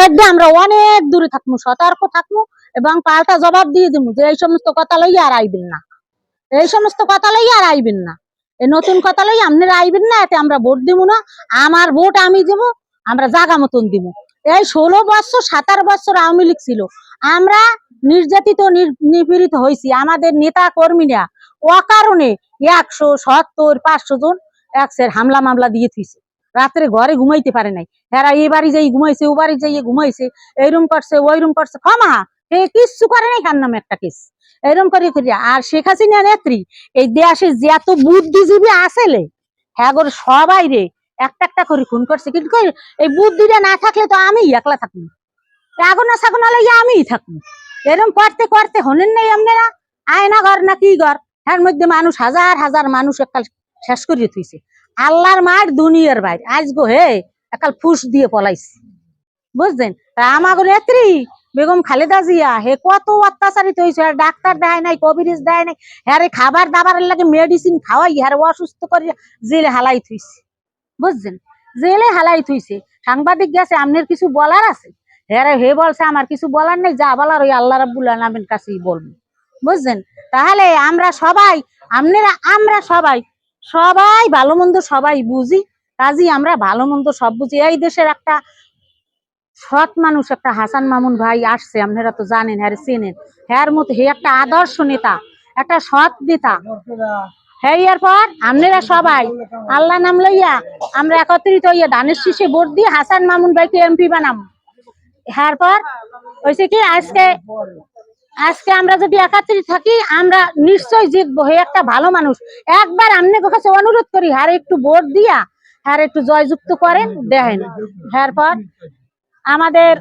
থাকবে, আমরা অনেক দূরে থাকব সতর্ক থাকব এবং পাল্টা জবাব দিয়ে দিব যে এই সমস্ত কথা লই আর আইবেন না। এই সমস্ত কথা লই আর আইবেন না। এই নতুন কথা লই আপনারা আইবেন না, এতে আমরা ভোট দিব না, আমার ভোট আমি দেব, আমরা জাগা মতন দিব এই ষোলো বছর, সাতার বছর আওয়ামী লীগ ছিল, আমরা নির্যাতিত নিপীড়িত হয়েছি আমাদের নেতা কর্মীরা অকারণে একশো সত্তর, পাঁচশো জন একসের হামলা মামলা দিয়ে থুইছে। রাত্রে ঘরে ঘুমাইতে পারে নাই। হেরা এই বাড়ি যাই ঘুমাইছে, ও বাড়ি যাইয়ে ঘুমাইছে এইরকম করছে ওইরকম করছে, ক্ষমা! হে, কিচ্ছু করে নাই কার নামে একটা কেস। এরম করে করি আর শেখ হাসিনা নেত্রী, এই দেশে যে এত বুদ্ধিজীবী আসেলে হ্যাঁ সবাই রে, একটা একটা করে খুন করছে। কিন্তু এই বুদ্ধিটা না থাকলে তো আমি একলা থাকব। আগুনা সাগুনা লইয়া আমিই থাকব। এরম করতে করতে হনেন নাই আপনারা আয়না ঘর না কি ঘর? এর মধ্যে মানুষ হাজার হাজার মানুষ একাল শেষ করিয়ে থুইছে। আল্লাহর মার দুনিয়ার বাইরে। আজ গো হে, একাল ফুস দিয়ে পলাইছে। বুঝছেন? তা আমাগো নেত্রী, বেগম খালেদা জিয়া, হে কত অত্যাচারিত হয়েছে আর ডাক্তার দেয় নাই, কবিরিজ দেয় নাই। হ্যারে খাবার দাবারের লাগে মেডিসিন খাওয়াই হ্যারে অসুস্থ করে জেলে হালাই থুইছে বুঝছেন? জেলে হালাই থুইছে সাংবাদিক গেছে আপনার কিছু বলার আছে? হ্যাঁ হে বলছে, আমার কিছু বলার নেই, যা বলার ওই আল্লাহ রাব্বুল আলামিন কাছেই বলব। বুঝছেন? তাহলে আমরা সবাই আপনারা আমরা সবাই সবাই ভালো মন্দ সবাই বুঝি কাজী আমরা ভালো মন্দ সব বুঝি। এই দেশের একটা সৎ মানুষ, একটা হাসান মামুন ভাই আসছে, আপনারা তো জানেন হ্যাঁ চেনেন। হ্যার মতো, হে একটা আদর্শ নেতা, একটা সৎ নেতা। হ্যাঁ এরপর আপনারা সবাই আল্লাহ নাম লইয়া আমরা একত্রিত হইয়া ধানের শীষে ভোট দিয়ে হাসান মামুন ভাইকে এমপি বানাম। হ্যার পর হয়েছে কি, আজকে আজকে আমরা যদি একত্রিত থাকি, আমরা নিশ্চয়ই জিতবো। হে একটা ভালো মানুষ। একবার আমনে কাছে অনুরোধ করি হার একটু ভোট দিয়া হার একটু জয়যুক্ত করেন, দেখেন। হ্যার পর আমাদের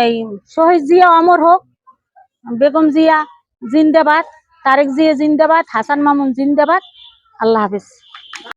এই শহীদ জিয়া অমর হোক, বেগম জিয়া জিন্দাবাদ, তারেক জিয়া জিন্দাবাদ, হাসান মামুন জিন্দাবাদ। আল্লাহ হাফিজ।